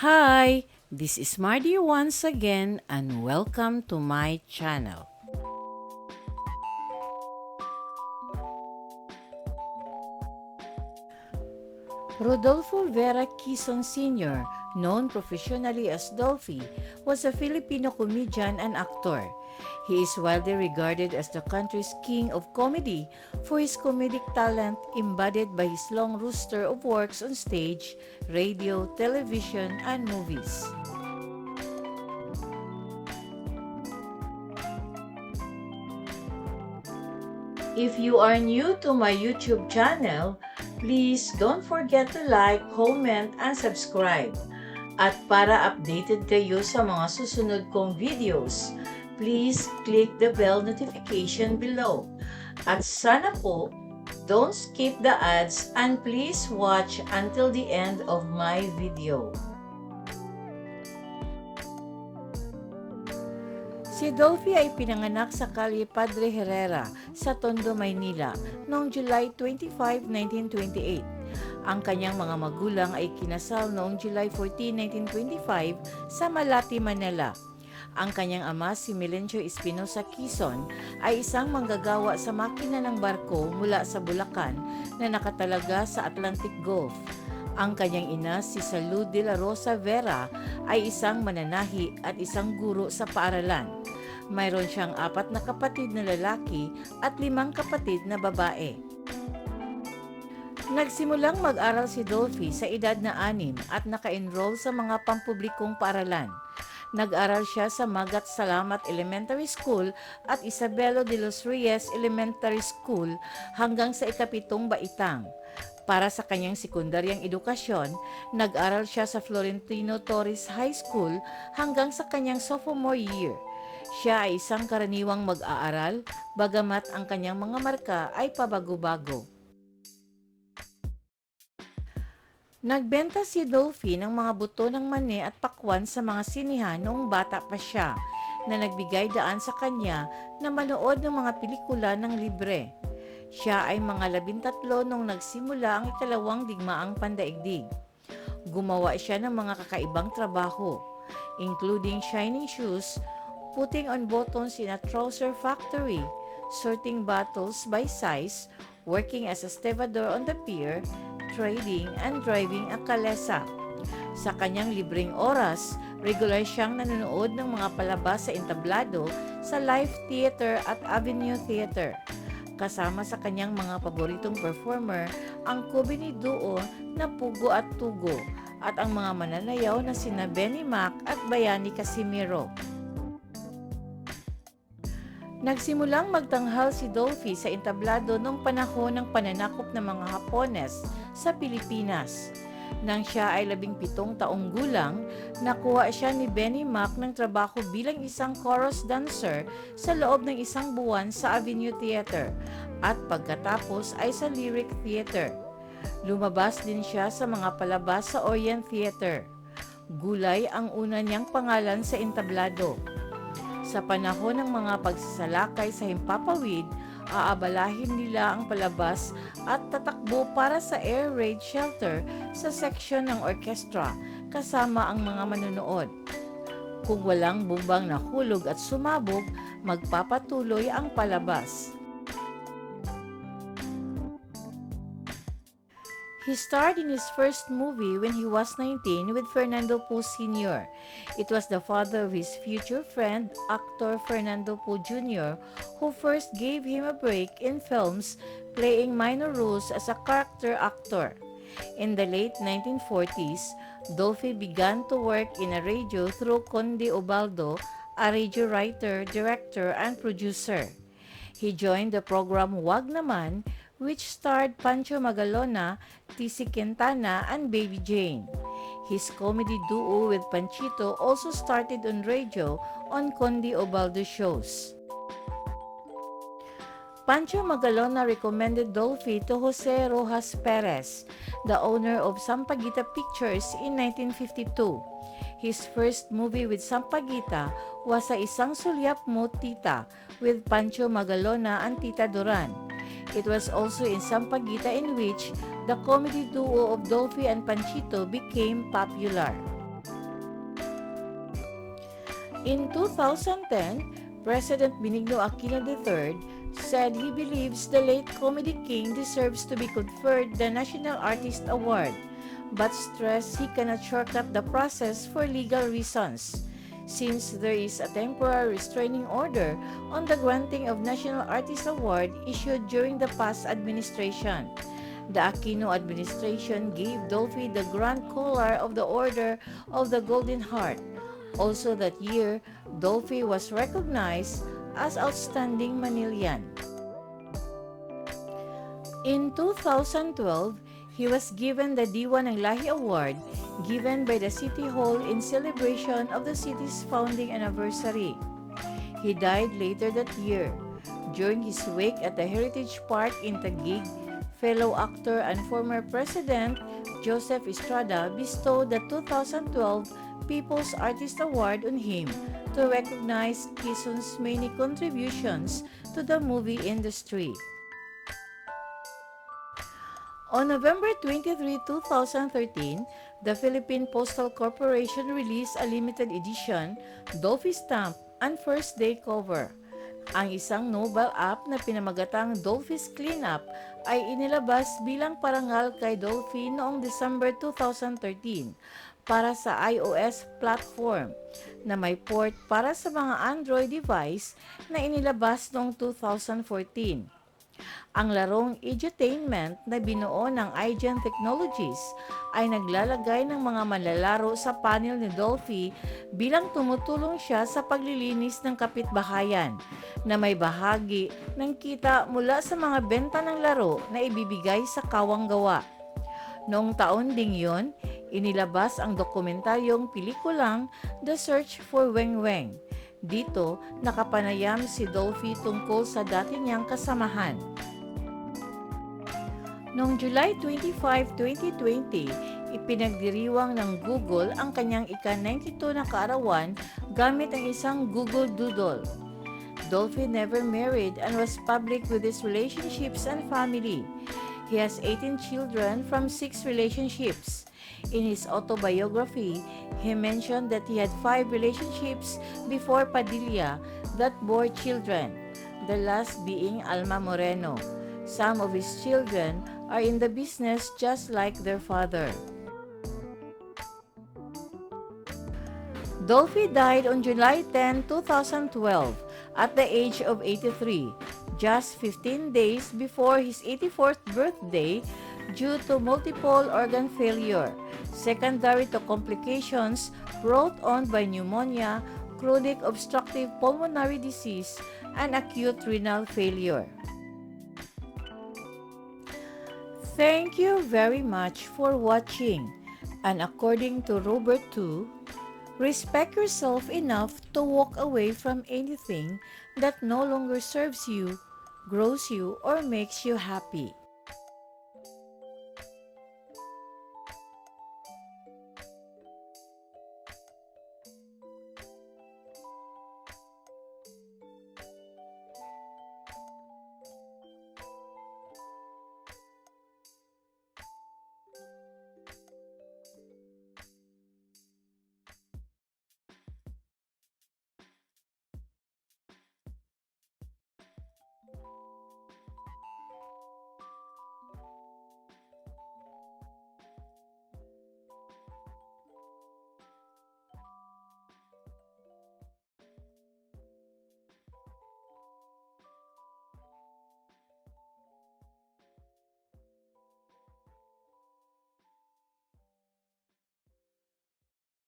Hi, this is Mardy once again and welcome to my channel. Rodolfo Vera Quezon Sr., known professionally as Dolphy, was a Filipino comedian and actor. He is widely regarded as the country's king of comedy for his comedic talent embodied by his long roster of works on stage, radio, television, and movies. If you are new to my YouTube channel, please don't forget to like, comment, and subscribe. At para updated kayo sa mga susunod kong videos, please click the bell notification below. At sana po, don't skip the ads and please watch until the end of my video. Si Dolphy ay pinanganak sa Calle Padre Herrera sa Tondo, Maynila noong July 25, 1928. Ang kanyang mga magulang ay kinasal noong July 14, 1925 sa Malati, Manila. Ang kanyang ama si Melencio Espinosa Quezon ay isang manggagawa sa makina ng barko mula sa Bulacan na nakatalaga sa Atlantic Gulf. Ang kanyang ina si Salud de la Rosa Vera ay isang mananahi at isang guro sa paaralan. Mayroon siyang apat na kapatid na lalaki at limang kapatid na babae. Nagsimulang mag-aral si Dolphy sa edad na anim at naka-enroll sa mga pampublikong paaralan. Nag-aral siya sa Magat Salamat Elementary School at Isabelo de los Reyes Elementary School hanggang sa ikapitong baitang. Para sa kanyang sekundaryang edukasyon, nag-aral siya sa Florentino Torres High School hanggang sa kanyang sophomore year. Siya ay isang karaniwang mag-aaral, bagamat ang kanyang mga marka ay pabago-bago. Nagbenta si Dolphy ng mga buto ng mani at pakwan sa mga sinihan noong bata pa siya na nagbigay daan sa kanya na manood ng mga pelikula ng libre. Siya ay mga labintatlo nung nagsimula ang ikalawang digmaang pandaigdig. Gumawa siya ng mga kakaibang trabaho, including shining shoes, putting on buttons in a trouser factory, sorting bottles by size, working as a stevedore on the pier, trading, and driving a kalesa. Sa kanyang libreng oras, regular siyang nanonood ng mga palabas sa entablado sa Live Theater at Avenue Theater. Kasama sa kanyang mga paboritong performer ang Kubini Duo na Pugo at Tugo at ang mga mananayaw na sina Benny Mac at Bayani Casimiro. Nagsimulang magtanghal si Dolphy sa entablado noong panahon ng pananakop ng mga Hapones sa Pilipinas. Nang siya ay labing pitong taong gulang, nakuha siya ni Benny Mac ng trabaho bilang isang chorus dancer sa loob ng isang buwan sa Avenue Theater at pagkatapos ay sa Lyric Theater. Lumabas din siya sa mga palabas sa Orient Theater. Gulay ang una niyang pangalan sa entablado. Sa panahon ng mga pagsasalakay sa Himpapawid, aabalahin nila ang palabas at tatakbo para sa air raid shelter sa seksyon ng orkestra kasama ang mga manonood. Kung walang bumbang nahulog at sumabog, magpapatuloy ang palabas. He starred in his first movie when he was 19 with Fernando Poe Sr. It was the father of his future friend, actor Fernando Poe Jr., who first gave him a break in films playing minor roles as a character actor. In the late 1940s, Dolphy began to work in a radio through Conde Obaldo, a radio writer, director, and producer. He joined the program Wag Naman, which starred Pancho Magalona, Tisi Quintana, and Baby Jane. His comedy duo with Panchito also started on radio on Conde Obaldo shows. Pancho Magalona recommended Dolphy to Jose Rojas Perez, the owner of Sampaguita Pictures in 1952. His first movie with Sampaguita was sa Isang Sulyap Mo Tita with Pancho Magalona and Tita Duran. It was also in Sampaguita in which the comedy duo of Dolphy and Panchito became popular. In 2010, President Benigno Aquino III said he believes the late comedy king deserves to be conferred the National Artist Award, but stressed he cannot shortcut the process for legal reasons. Since there is a temporary restraining order on the granting of National Artist Award issued during the past administration. The Aquino administration gave Dolphy the Grand Collar of the Order of the Golden Heart. Also that year, Dolphy was recognized as Outstanding Manilian. In 2012, he was given the Diwa ng Lahi Award given by the City Hall in celebration of the city's founding anniversary. He died later that year. During his wake at the Heritage Park in Taguig, fellow actor and former President Joseph Estrada bestowed the 2012 People's Artist Award on him to recognize Quezon's many contributions to the movie industry. On November 23, 2013, the Philippine Postal Corporation released a limited edition Dolphy Stamp and First Day cover. Ang isang mobile app na pinamagatang Dolphy's Cleanup ay inilabas bilang parangal kay Dolphy noong December 2013 para sa iOS platform na may port para sa mga Android device na inilabas noong 2014. Ang larong edutainment na binuo ng iGen Technologies ay naglalagay ng mga manlalaro sa panel ni Dolphy bilang tumutulong siya sa paglilinis ng kapitbahayan na may bahagi ng kita mula sa mga benta ng laro na ibibigay sa kawang gawa. Noong taon ding yon, inilabas ang dokumentaryong pelikulang The Search for Weng Weng. Dito, nakapanayam si Dolphy tungkol sa dati niyang kasamahan. Noong July 25, 2020, ipinagdiriwang ng Google ang kanyang ika-92 na kaarawan gamit ang isang Google Doodle. Dolphy never married and was public with his relationships and family. He has 18 children from 6 relationships. In his autobiography, he mentioned that he had five relationships before Padilla that bore children, the last being Alma Moreno. Some of his children are in the business just like their father. Dolphy died on July 10, 2012 at the age of 83, just 15 days before his 84th birthday due to multiple organ failure, secondary to complications brought on by pneumonia, chronic obstructive pulmonary disease, and acute renal failure. Thank you very much for watching. And according to Robert 2, respect yourself enough to walk away from anything that no longer serves you, grows you, or makes you happy.